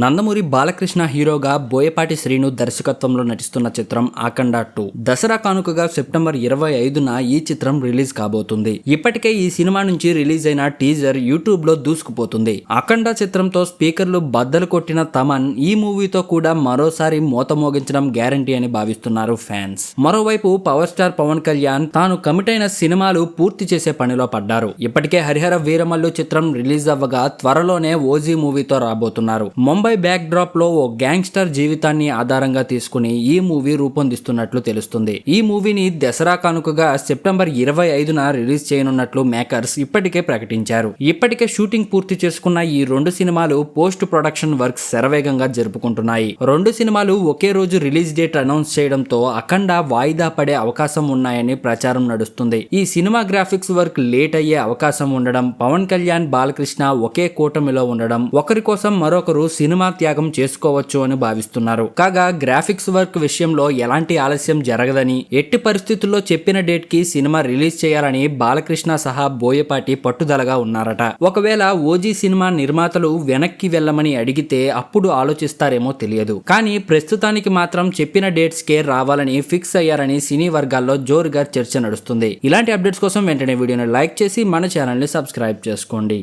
నందమూరి బాలకృష్ణ హీరోగా బోయపాటి శ్రీను దర్శకత్వంలో నటిస్తున్న చిత్రం ఆకండా టూ. దసరా కానుకగా సెప్టెంబర్ ఇరవై ఐదున ఈ చిత్రం రిలీజ్ కాబోతుంది. ఇప్పటికే ఈ సినిమా నుంచి రిలీజ్ అయిన టీజర్ యూట్యూబ్లో దూసుకుపోతుంది. అఖండ చిత్రంతో స్పీకర్లు బద్దలు కొట్టిన తమన్ ఈ మూవీతో కూడా మరోసారి మూత మోగించడం గ్యారంటీ అని భావిస్తున్నారు ఫ్యాన్స్. మరోవైపు పవర్ స్టార్ పవన్ కళ్యాణ్ తాను కమిట్ అయిన సినిమాలు పూర్తి చేసే పనిలో పడ్డారు. ఇప్పటికే హరిహర వీరమల్లు చిత్రం రిలీజ్ అవ్వగా త్వరలోనే ఓజీ మూవీతో రాబోతున్నారు. ముంబై బ్యాక్ డ్రాప్లో ఓ గ్యాంగ్స్టర్ జీవితాన్ని ఆధారంగా తీసుకుని ఈ మూవీ రూపొందిస్తున్నట్లు తెలుస్తుంది. ఈ మూవీని దసరా కానుకగా సెప్టెంబర్ ఇరవై ఐదున రిలీజ్ చేయనున్నట్లు మేకర్స్ ఇప్పటికే ప్రకటించారు. ఇప్పటికే షూటింగ్ పూర్తి చేసుకున్న ఈ రెండు సినిమాలు పోస్ట్ ప్రొడక్షన్ వర్క్స్ శరవేగంగా జరుపుకుంటున్నాయి. రెండు సినిమాలు ఒకే రోజు రిలీజ్ డేట్ అనౌన్స్ చేయడంతో అఖండ వాయిదా పడే అవకాశం ఉన్నాయని ప్రచారం నడుస్తుంది. ఈ సినిమా గ్రాఫిక్స్ వర్క్ లేట్ అయ్యే అవకాశం ఉండడం పవన్ కళ్యాణ్ బాలకృష్ణ ఒకే కూటమిలో ఉండడం ఒకరి కోసం మరొకరు సినిమా సినిమా త్యాగం చేసుకోవచ్చు అని భావిస్తున్నారు. కాగా గ్రాఫిక్స్ వర్క్ విషయంలో ఎలాంటి ఆలస్యం జరగదని ఎట్టి పరిస్థితుల్లో చెప్పిన డేట్కి సినిమా రిలీజ్ చేయాలని బాలకృష్ణ సహా బోయపాటి పట్టుదలగా ఉన్నారట. ఒకవేళ ఓజీ సినిమా నిర్మాతలు వెనక్కి వెళ్ళమని అడిగితే అప్పుడు ఆలోచిస్తారేమో తెలియదు. కానీ ప్రస్తుతానికి మాత్రం చెప్పిన డేట్స్ కే రావాలని ఫిక్స్ అయ్యారని సినీ వర్గాల్లో జోరుగా చర్చ నడుస్తుంది. ఇలాంటి అప్డేట్స్ కోసం వెంటనే వీడియోని లైక్ చేసి మన ఛానల్ని సబ్స్క్రైబ్ చేసుకోండి.